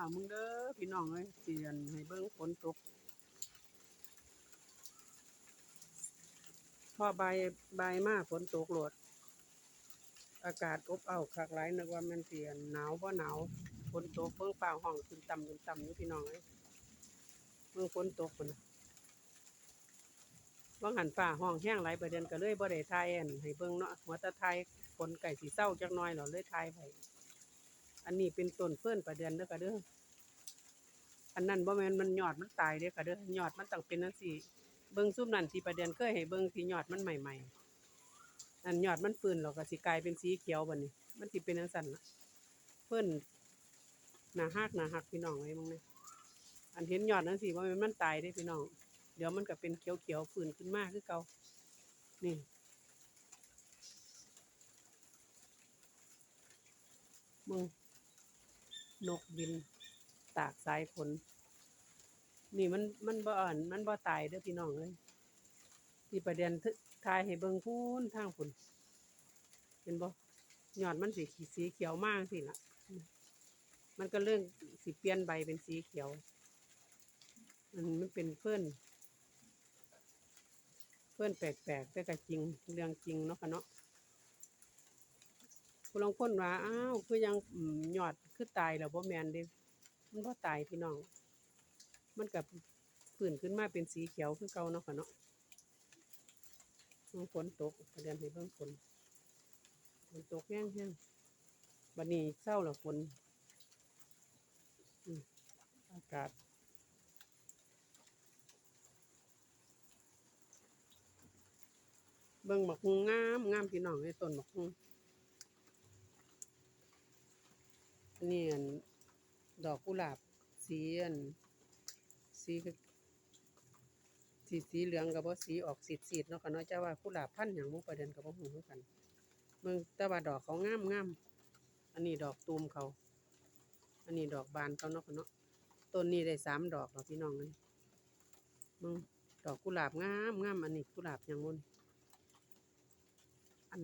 าวมึงเด้อพี่น้องเอ้ยเสียนให้เบิ่งฝนตกพอใบายบามากฝนตกโหลด อากาศอบอ้าวคักหลายนึกว่ามันเสียนหนาวบ่หนาวฝนตกเบิ่งฟ้าห้องขึ้นต่ำขึ้นต่ำอยู่พี่น้องเอ้ยเบิ่งฝนตกพุ่นว่างหันฟ้าห้องแห้งหลายประเด็นก็เลยบ่ได้ทายอันให้เบิ่งเนาะหัวตะไทยฝนไก่สีเศร้าจักหน่อยเราเลยทายไป อันนี้เป็นต้นเฟิ่อนประเดือนเด้อค่ะเด้ออันนั้นบ่แมนมันยอดมันตายเด้อค่ะเด้อยอดมันต้องเป็นจังซี่เบิ่งซุมนั่นที่ประเดือนเคยให้เบิ่งที่ยอดมันใหม่ๆอันยอดมันฟื้นแล้วก็สิกลายเป็นสีเขียวบัดนี้ มันสิเป็นจังซั่นละเฟิ่อนหนาฮักหนาฮักพี่น้องไว้มึงเนี่ยอันเห็นยอดจังซี่บ่แมนมันตายเด้พี่น้องเดี๋ยวมันก็เป็นเขียวๆฟื้นขึ้นมากคือเก่านี่มึง นกบิน ตากสายฝนนี่มันมันบ่อ่อนมันบ่ตายเด้อพี่น้องเลยนี่ประเด็นทึทายให้เบิ่งพูนทางฝนเห็นบ่ยอดมันสีสีเขียวมากสิล่ะมันก็เรื่องสิเปลี่ยนใบเป็นสีเขียว มันมันเป็นเพื่อนเพื่อนแปลกๆแต่ก็จริงเรื่องจริงเนาะค่ะเนาะ ผู้ลางคนว่าอ้าวคือยังอืมยอดคือตายแล้วบ่แมนเด้มันบ่ตายพี่น้อง มันก็ฟื้นขึ้นมาเป็นสีเขียวคือเก่าเนาะค่ะเนาะฝนตกประเด็นให้เบิ่งฝนฝนตกแห้งแห้งบัดนี้เศร้าแล้วฝนอากาศเบิ่งบักงามงามพี่น้องในต้นบักง อั นนี้อันดอกกุหลาบสีอันสีสีสีเหลืองกับบ่สีออกสีสีเนาะค่ะเนาะจะว่ากุหลาบพันธุ์หยังบ่ประเด็นกับบ่ฮู้คือกันเบิ่งแต่ว่าดอกเขางามงามอันนี้ดอกตูมเขา อันนี้ดอกบานเขาเนาะค่ะเนาะต้นนี้ได้สามดอกแล้วพี่น้องเลยเบิ่งดอกกุหลาบงามงามอันนี้กุหลาบหยังบ่นี่อัน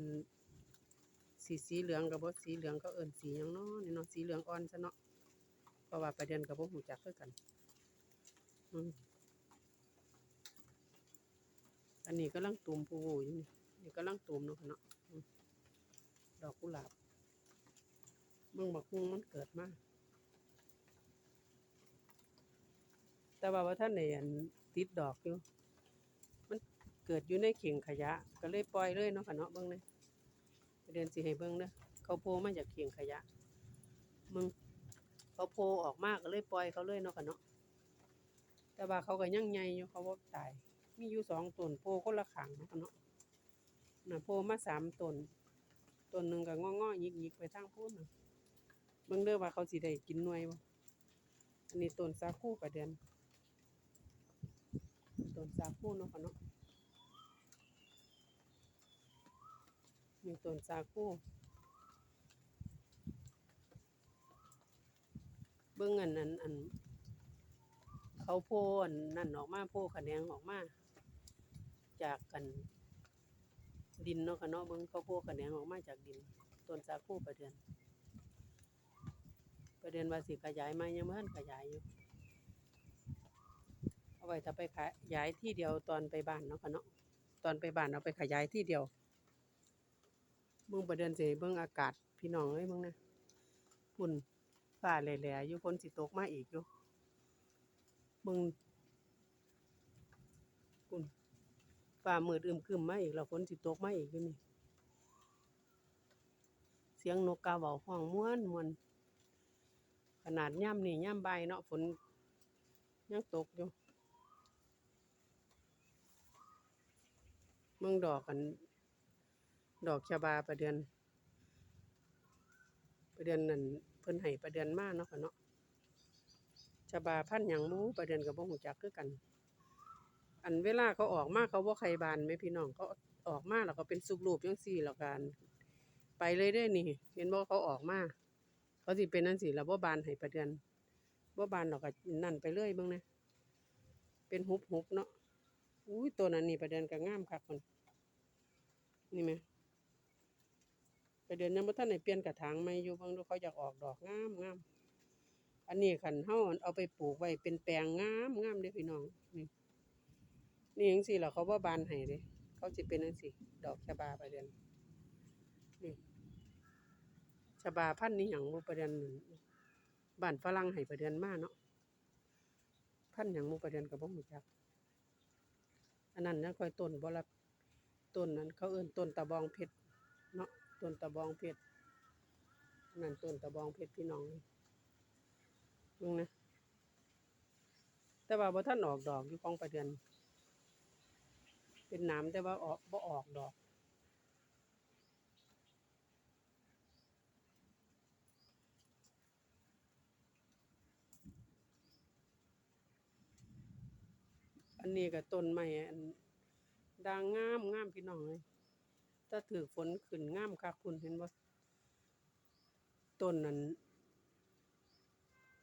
สีสีเหลืองกับบสีเหลืองก็เอิ้นสีหยังเนาะนี่เนาะสีเหลืองอ่อนซะเนาะเพราะว่าประเด็นกับบ่ฮู้จักคือกันอืมอันนี้กำลังตูมผู้อยู่นี่นี่กำลังตูมเนาะเนาะดอกกุหลาบเบิ่งบักฮุงมันเกิดมาแต่ว่าว่าท่านได้อันติดดอกอยู่มันเกิดอยู่ในเข่งขยะ ก็เลยปล่อยเลยเนาะค่ะเนาะเบิ่งเลย เดือนสิให้เบิ่งเด้อเขาโผล่มาจากเขียงขยะ มึงเขาโผล่ออกมาก็เลยปล่อยเขาเลยเนาะค่ะเนาะแต่ว่าเขาก็ยังใหญ่อยู่เขาบ่ตายมีอยู่สองต้นโผล่คนละข้างเนาะค่ะเนาะน่ะโผล่มาสามต้นต้นหนึ่งก็งอๆหยิกๆไปทางพูนน่ะเบิ่งเด้อว่าเขาสิได้กินหน่วยบ่อันนี้ต้นสาคูประเดือนต้นสาคูเนาะค่ะเนาะ มีต้นสาคูเบิ่งอันนั้นอัน เขาโพนนั่นออกมาโพขะแนงออกมา จากกัน ดินเนาะค่ะเนาะเบิ่งเขาโพขะแนงออกมาจากดินต้นสาคูประเดือน ประเด็นว่าสิขยายไหมยังบ่ทันขยายอยู่เอาไว้ถ้าไปขยายที่เดียวตอนไปบ้านเนาะค่ะเนาะตอนไปบ้านเอาไปขยายที่เดียว เบิ่งประเด็นสิเบิ่งอากาศพี่น้องเอ้ยเบิ่งนะฝุ่นฟ้าแหล่ๆอยู่ฝนสิตกมาอีกอยู่เบิ่งฝุ่นฟ้ามืดอึมครึมมาอีกแล้วฝนสิตกมาอีกอยู่นี่เสียงนกกาเว้าฮ้องม่วนมวนขนาดยามนี้ยามบ่ายเนาะฝนยังตกอยู่เมืองดอกกัน ดอกชบาประเดือน ประเดือนนั่นเพิ่นให้ประเดือนมากเนาะค่ะเนาะชบาพันธุ์หยังมูประเดือนก็บ่ฮู้จักคือกัน อันเวลาเขาออกมาเขาบ่ไข่บานแม่พี่น้องเขาออกมาแล้วก็เป็นสุกรูปจังซี่แล้วกันไปเลยเด้นี่ เห็นบ่เขาออกมาเขาสิเป็นจังซี่แล้วบ่บานให้ประเดือนบ่บานดอกก็นั่นไปเรื่อยเบิ่งนะเป็นหุบๆเนาะอุ้ยตัวนั้นนี่ประเดือนก็งามคักพุ่นนี่แหม ไปเดือนยังบ่ทันได้เปลี่ยนกระถางใหม่อยู่เบิ่งดูเขาอยากออกดอกงามงามอันนี้คันเฮาเอาไปปลูกไว้เป็นแปลงงามงามเด้พี่น้องนี่นี่จังซี่ล่ะเขาบ่บานให้เด้เขาสิเป็นจังซี่ดอกชะบาประเดือนนี่ชะบาพันธุ์นี้หยังบ่ประเดือนบ้านฝรั่งให้ประเดือนมาเนาะพันธุ์หยังบ่ประเดือนก็บ่รู้จักอันนั้นยังค่อยต้นบ่รับต้นนั้นเขาเอิ้นต้นตะบองเพชรเนาะ ต้นตะบองเพชรนนั้นต้นตะบองเพชรพี่น้องเบิ่งนะ แต่ว่าบ่ทันออกดอกอยู่ของประเดือน เป็นนามแต่ว่าออกบ่ออกดอกอันนี้ก็ต้นไม้อันดางงามงามพี่น้องเอ้ย ถ้าถือฝนขึ้นงามคักคุณเห็นบ่ต้นนั้น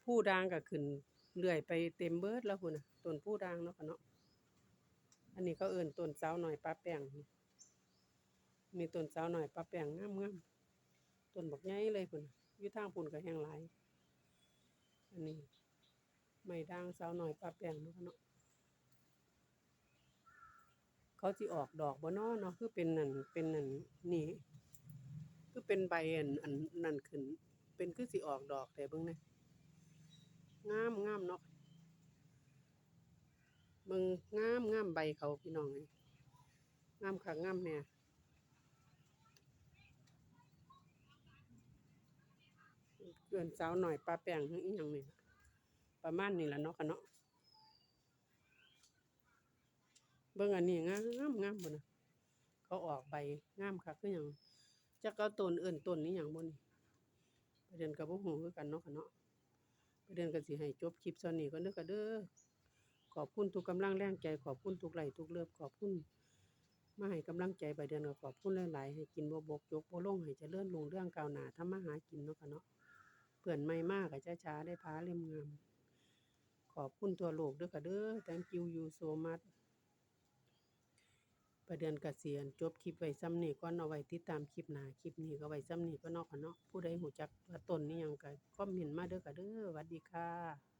ผู้ด่างก็ขึ้นเรื่อยไปเต็มเบิดแล้วพุ่นน่ะต้นผู้ด่างเนาะค่ะเนาะอันนี้เขาเอิ้นต้นเสาวน้อยปลาแป้งนี่ต้นเสาวน้อยปลาแป้งงามๆต้นบักใหญ่เลยพุ่นน่ะอยู่ทางพุ่นก็แห้งหลายอันนี้ไม้ด่างสาวน้อยปลาแป้งเนาะค่ะเนาะ เขาสิออกดอกบ่นอเนาะคือเป็นนั่นเป็นนั่นนี่คือเป็นใบอันอันนั่นขึ้น เป็นคือสิออกดอกแต่เบิ่งน่งามงามเนาะเบิ่งงามงามใบเขาพี่น้องเอ้ยงามคักงามแหน่ยเกินสาวหน่อยปลาแป้งออีหยังนี่ล่ะประมาณนี้ละเนาะค่ะเนาะ เบิ่งอันนี้งามงามพุ่นะเขาออกใบงามคักคือหยังจักเอาต้นเอิ้นต้นนี้หยังบ่นี่ประเด็นก็บ่ฮู้คือกันเนาะค่ะเนาะประเด็นก็สิให้จบคลิปส่วนนี้ก่อนเด้อค่ะเด้อขอบคุณทุกกำลังแรงใจขอบคุณทุกไหลทุกเลิฟขอบคุณมาให้กำลังใจประเด็นก็ขอบคุณหลายๆให้กินบ่บกยกบ่ลงให้เจริญรุ่งเรื่องก้าวหน้าทำมาหากินเนาะค่ะเนาะเพื่อนใหม่มาก็ช้าๆได้พาเล่มงามขอบคุณทั่วโลกเด้อค่ะเด้อ thank you you so much ประเดือนเกษียณจบคลิปไว้ซ้ำนี้ก่อนเอาไว้ติดตามคลิปหน้าคลิปนี้ก็ไว้ซ้ำนี่ก็นาะค่ะเนาะผู้ใดหูจักว่าตนนี่ยังก็คอมเมนต์มาเด้อค่ะเด้อสวัสดีค่ะ